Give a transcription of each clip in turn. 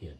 Yeah.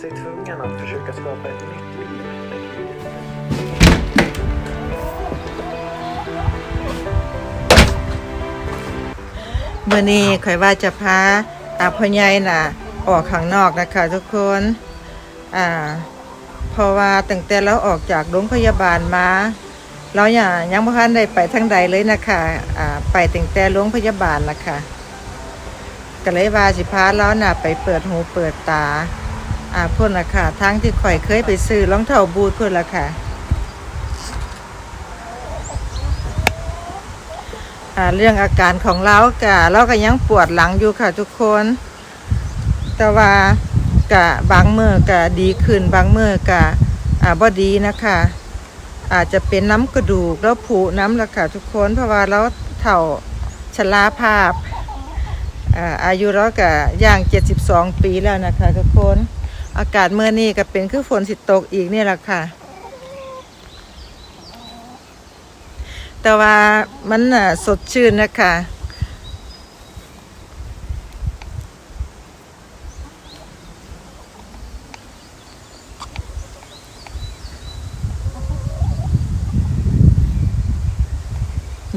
Sig tvungen att försöka skapa ett nytt liv. när kriget เมื่อนี้ข่อยว่าจะพาอาพ่อใหญ่น่ะ ออกข้างนอกนะคะทุกคนอ่าเพราะว่าตั้งแต่เราออกจากโรงพยาบาลมาเราอย่ายังบ่ทันได้ไปทางใดเลยนะคะอ่าไปตั้งแต่โรงพยาบาลนะคะก็เลยว่าสิพาเราน่ะไปเปิดหูเปิดตา อ่าพุ่นละค่ะทางที่ข่อยเคยไปซื้อรองเท้าบูทพุ่นละค่ะอ่าเรื่องอาการของเรากะเราก็ยังปวดหลังอยู่ค่ะทุกคน แต่ว่ากะบางมือกะดีขึ้นบางมือกะอ่าบ่ดีนะคะ อาจจะเป็นน้ำกระดูกแล้วผุน้ำละค่ะทุกคนเพราะว่าเราเถ่าชราภาพอ่าอายุเรากะย่าง 72 ปีแล้วนะคะทุกคน อากาศเมื่อนี้ก็เป็นคือฝนสิตกอีกนี่แหละค่ะ แต่ว่ามันสดชื่นนะคะ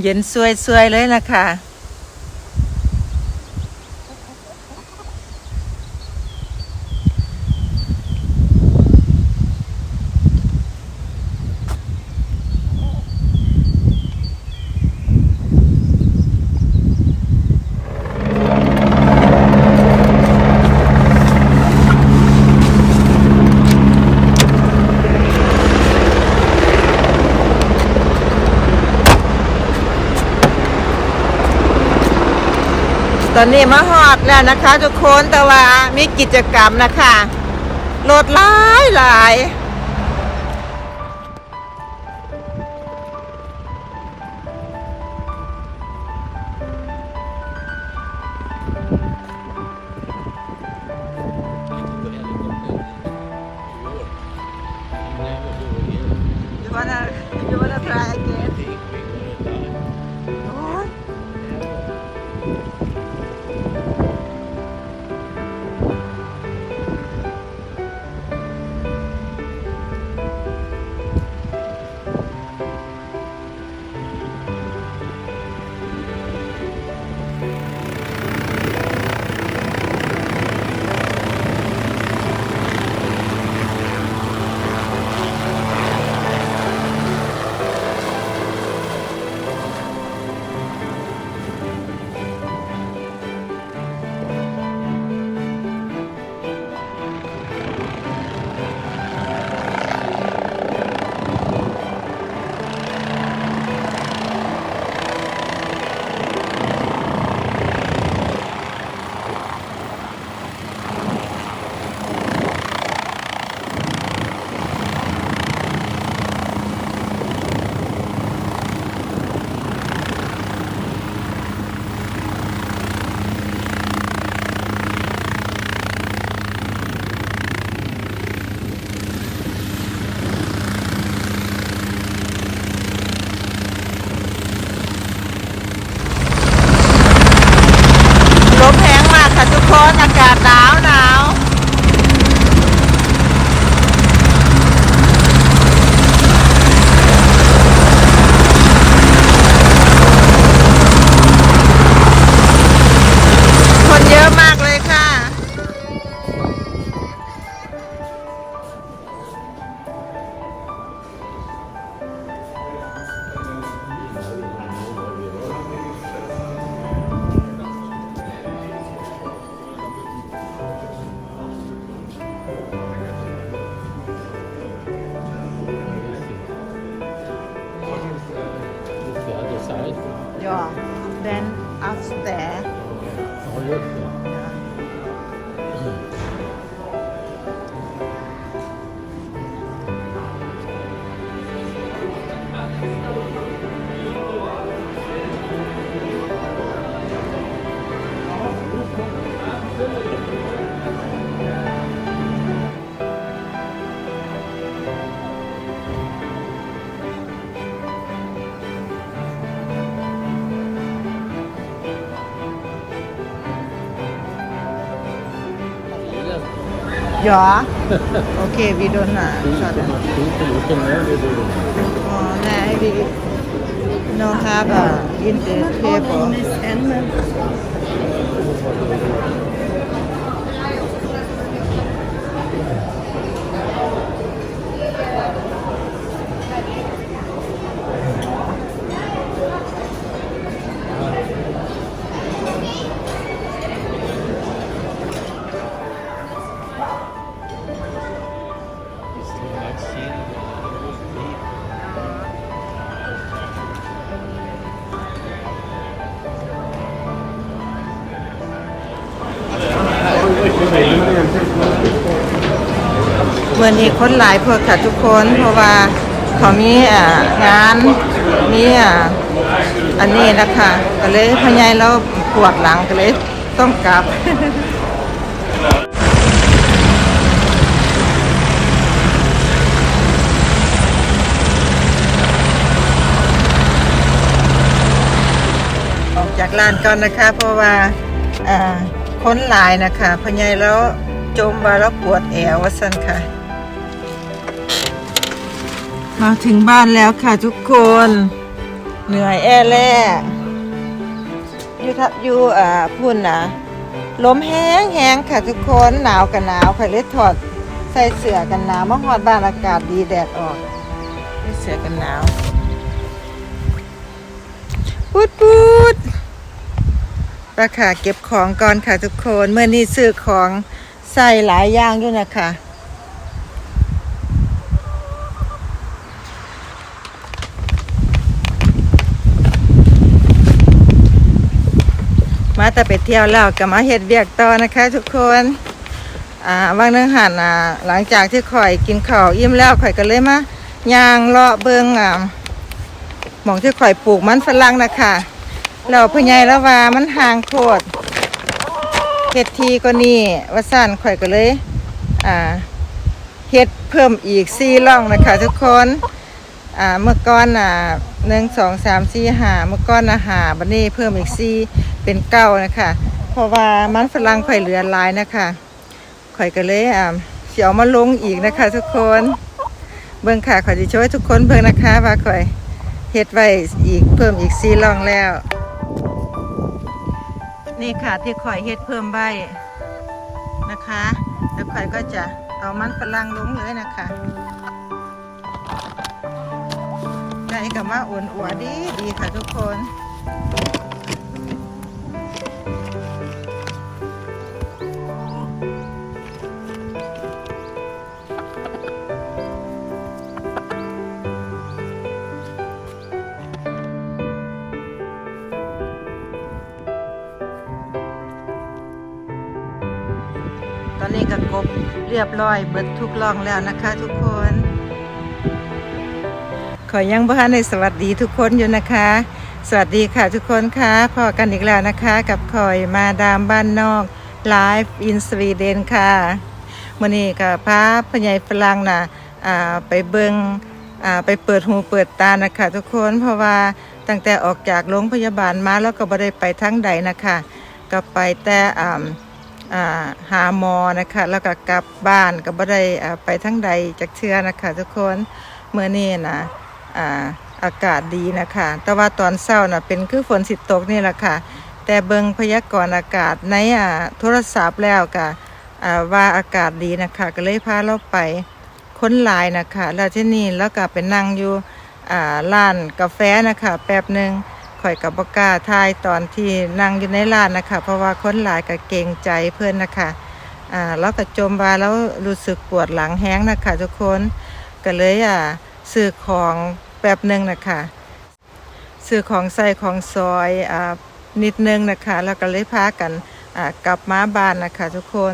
เย็นสวยๆเลยนะคะ ตอนนี้มาฮอดแล้วนะคะ ทุกคนแต่ว่ามีกิจกรรมนะคะรถหลายหลาย dạ ok vi då när sa det. Nej, vi... No have a, internet paper. มื่อนี้คนหลายพวกค่ะทุกคนเพราะว่าเขามีงานมีอันนี้นะคะก็เลยพยายเราปวดหลังก็เลยต้องกลับออกจากร้านก่อนนะคะ เพราะว่าอ่าคนหลายนะคะพญายแล้วจมว่าแล้วปวดแอวว่าสันค่ะ มาถึงบ้านแล้วค่ะทุกคน เหนื่อยแอแล่อยู่ทับอยู่อ่าพุ่นนะลมแห้งแห้งค่ะทุกคนหนาวกันหนาวค่ะเลยถอดใส่เสื้อกันหนาวมาหอดบ้านอากาศดีแดดออกใส่เสื้อกันหนาวพูดพูดราคาเก็บของก่อนค่ะทุกคนเมื่อนี้ซื้อของใส่หลายอย่างด้วยนะคะ มาแต่ไปเที่ยวแล้วก็มาเฮ็ดเวียกต่อนะคะทุกคนอ่าว่างนึงหันอ่าหลังจากที่ข่อยกินข้าวอิ่มแล้วข่อยก็เลยมาย่างเลาะเบิงอ่าหมองที่ข่อยปลูกมันฝรั่งนะคะเราพ่อใหญ่ล้วว่ามันห่างโคตรเฮ็ดทีก็นี่ว่าสั้นข่อยก็เลยอ่าเฮ็ดเพิ่มอีกสี่ร่องนะคะ ทุกคนอ่าเมื่อก่อนอ่าหนึ่งสองสามสี่หาเมื่อก่อนอาหาบันนี้เพิ่มอีกสี่ เป็นเก้านะคะเพราะว่ามันฝรั่งข่อยเหลือหลายนะคะข่อยก็เลยอ่าเสียวมาลงอีกนะคะ ทุกคนเบิ่งค่ะข่อยจะช่วยทุกคนเบิ่งนะคะว่าข่อยเฮ็ดไว้อีกเพิ่มอีกซีรองแล้ว นี่ค่ะที่ข่อยเฮ็ดเพิ่มใบนะคะแล้วข่อยก็จะเอามันฝรั่งลงเลยนะคะได้กับมาอ้วนอัวดีดีค่ะทุกคน เรียบร้อยเบิดทุกล่องแล้วนะคะ ทุกคน ขอยังบ้านในสวัสดีทุกคนอยู่นะคะ สวัสดีค่ะทุกคนค่ะพอกันอีกแล้วนะคะ กับคอยมาดามบ้านนอกไลฟ์อินสวีเดนค่ะมื่อนี้ก็พาพญายฝรั่งนะอ่าไปเบิงอ่าไปเปิดหูเปิดตานะคะทุกคนเพราะว่าตั้งแต่ออกจากโรงพยาบาลมาแล้วก็บ่ได้ไปทั้งใดนะคะ ก็ไปแต่อ่า หาหมอนะคะ แล้วก็กลับบ้านก็บ่ได้ไปทั้งใดจากเทือนะคะ ทุกคนเมื่อนี้นะอ่าอากาศดีนะคะ แต่ว่าตอนเช้านะเป็นคือฝนสิตกนี่แหละค่ะ แต่เบิงพยากรณ์อากาศในอ่าโทรศัพท์แล้วก็อ่าว่าอากาศดีนะคะ ก็เลยพาเราไปค้นลายนะคะ แล้วที่นี่แล้วก็ไปนั่งอยู่อ่าร้านกาแฟนะคะ แป๊บหนึ่ง ข่อยกับบกล้าทายตอนที่นั่งอยู่ในร้านนะคะ เพราะว่าค้นหลายก็เกรงใจเพื่อนนะคะอ่าแล้วก็จมบาแล้วรู้สึกปวดหลังแห้งนะคะ ทุกคนก็เลยอ่าซื้อของแป๊บหนึ่งนะคะซื้อของใส่ของซอยอ่านิดนึงนะคะ แล้วก็เลยพากันอ่ากลับมาบ้านนะคะ ทุกคน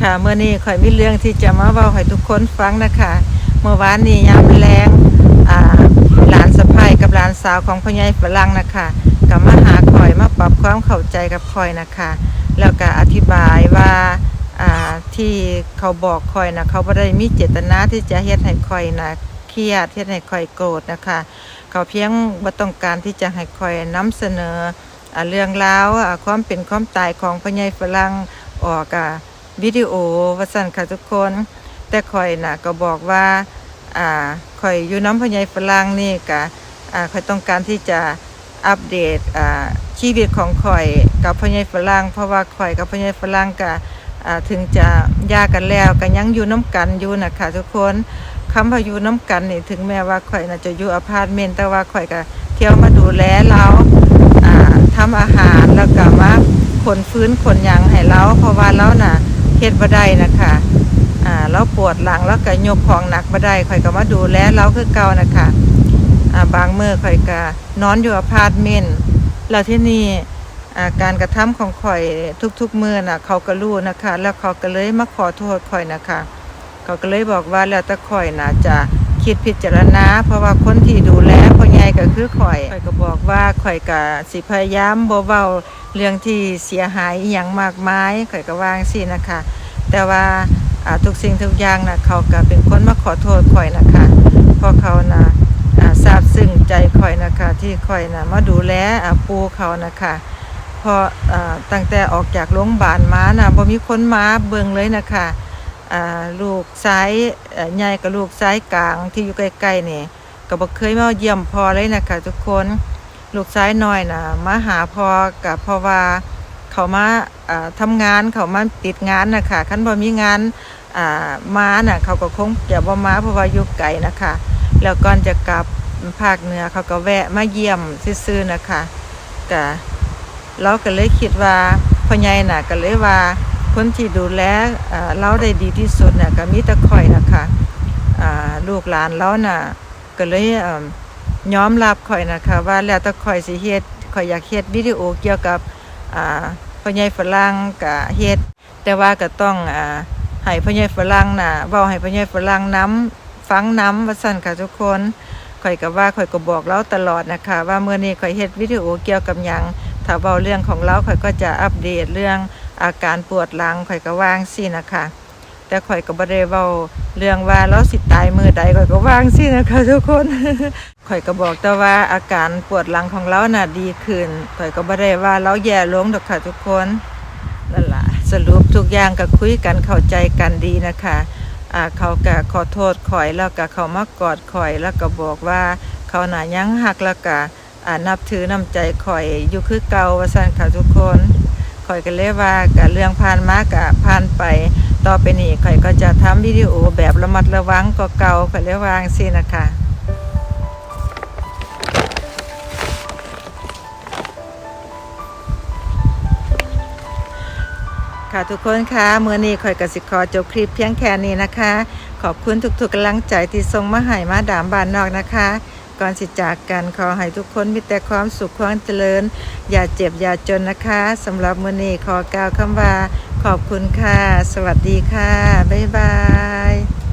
ค่ะเมื่อนี้ข่อยมีเรื่องที่จะมาเว้าให้ทุกคนฟังนะคะ เมื่อวานนี้ยามแรงอ่าหลานสะพ้าย กับหลานสาวของพ่อใหญ่ฝรั่งนะคะก็มาหาข่อยมาปรับความเข้าใจกับข่อยนะคะ แล้วก็อธิบายว่าที่เขาบอกข่อยนะเขาบ่ได้มีเจตนาที่จะเฮ็ดให้ข่อยนะเครียดเฮ็ดให้ข่อยโกรธนะคะ เขาเพียงบ่ต้องการที่จะให้ข่อยนำเสนอเรื่องราวความเป็นความตายของพ่อใหญ่ฝรั่งออกอ่าวิดีโอว่าซั่นค่ะทุกคน แต่ข่อยนะก็บอกว่าอ่าข่อยอยู่น้ำพ่อใหญ่ฝรั่งนี่ก็าข่อยต้องการที่จะอัปเดตชีวิตของข่อยกับพ่อใหญ่ฝรั่งเพราะว่าข่อยกับพ่อใหญ่ฝรั่งก็ถึงจะยากันแล้วก็ยังอยู่น้ำกันอยู่นะคะทุกคนคำว่าอยู่น้ำกันนี่ถึงแม้ว่าข่อยน่ะจะอยู่อพาร์ตเมนต์แต่ว่าข่อยก็เที่ยวมาดูแลเราอ่าทำอาหารแล้วก็มาขนฟื้นขนยังให้เราเพราะว่าเราน่ะเฮ็ดบ่ได้นะคะอ่าแล้วปวดหลังแล้วก็ยกของหนักมาได้ข่อยก็มาดูแลเราคือเก่านะคะ อ่าบางมื้อข่อยก็นอนอยู่อพาร์ตเมนต์แล้วที่นี่อาการกระทำของข่อยทุกๆมื้อน่ะเขาก็รู้นะคะ แล้วเขาก็เลยมาขอโทษข่อยนะคะ เขาก็เลยบอกว่าแล้วแต่ข่อยน่ะจะคิดพิจารณาเพราะว่าคนที่ดูแลพ่อใหญ่ก็คือข่อยข่อยก็บอกว่าข่อยก็สิพยายามบ่เว้าเรื่องที่เสียหายอหยังมากมายข่อยก็วางซี่นะคะ แต่ว่าอ่าทุกสิ่งทุกอย่างนะเขาก็เป็นคนมาขอโทษข่อยนะคะเพราะเขานะ อ่าบซึ้งใจข่อยนะคะ ที่ข่อยนะมาดูแลปูเขานะคะพออตั้งแต่ออกจากโรงพยาบาลมานะบ่มีคนมาเบิ่งเลยนะคะลูกซ้ายใหญ่กับลูกซ้ายกลางที่อยู่ใกล้ๆนี่ก็บ่เคยมาเยี่ยมพอเลยนะคะทุกคนลูกซ้ายน้อยนะมาหาพอกับพราะว่าเขามาอ่าทำงานเขามาติดงานนะคะคันบ่มีงานอ่ามาน่ะเขาก็คงจะบ่มาเพราะว่าอยู่ไกลนะคะ แล้วก่อนจะกลับ ภาคเหนือเขาก็แวะมาเยี่ยมซื่อๆนะคะก็เราก็เลยคิดว่าพ่อใหญ่น่ะก็เลยว่าคนที่ดูแลอ่าเราได้ดีที่สุดน่ะก็มีต่ข่อยนะคะลูกหลานเราน่ะก็เลยยอมรับข่อยนะคะว่าแล้วต่ข่อยสิเฮ็ดข่อยอยากเฮ็ดวิดีโอเกี่ยวกับพ่อใหญ่ฝรั่งก็เฮ็ดแต่ว่าก็ต้องอให้พ่อใหญ่ฝรั่งน่ะเว้าให้พ่อใหญ่ฝรั่งนํฟังนํว่าซั่นค่ะทุกคน ข่อยก็ว่าข่อยก็บอกเราตลอดนะคะ ว่าเมื้อนี้ข่อยเฮ็ดวิดีโอเกี่ยวกับหยังถ้าเว้าเรื่องของเราข่อยก็จะอัปเดตเรื่องอาการปวดหลังข่อยก็วางซี่นะคะ แต่ข่อยก็บ่ได้เว้าเรื่องว่าเราสิตายมือใดข่อยก็วางซี่นะคะ ทุกคนข่อยก็บอกแต่ว่าอาการปวดหลังของเราน่ะดีขึ้นข่อยก็บ่ได้ว่าเราแย่ลงดอกค่ะทุกคนนั่นล่ะสรุปทุกอย่างก็คุยกันเข้าใจกันดีนะคะ เขาก็ขอโทษข่อยแล้วก็เขามากอดข่อยแล้วก็บอกว่า เขาหน่ะยังหักแล้วก็นับถือน้ำใจข่อยอยู่คือเก่าว่าสั่นค่ะทุกคนข่อยก็เลยว่าก็เรื่องผ่านมาก็ผ่านไป ต่อไปนี้ข่อยก็จะทำวิดีโอแบบระมัดระวังก็เก่าข่อยเลยว่าจังสินะคะ ค่ะทุกคนคะเมื่อนี้คอยกสิคอจบคลิปเพียงแค่นี้นะคะ ขอบคุณทุกๆกำลังใจที่ส่งมาให้มาดามบานนอกนะคะ ก่อนสิจากกันขอให้ทุกคนมีแต่ความสุขความเจริญ อย่าเจ็บอย่าจนนะคะสำหรับมื่อนี้ขอกล่าวคำว่า ขอบคุณค่ะ สวัสดีค่ะ บ๊ายบาย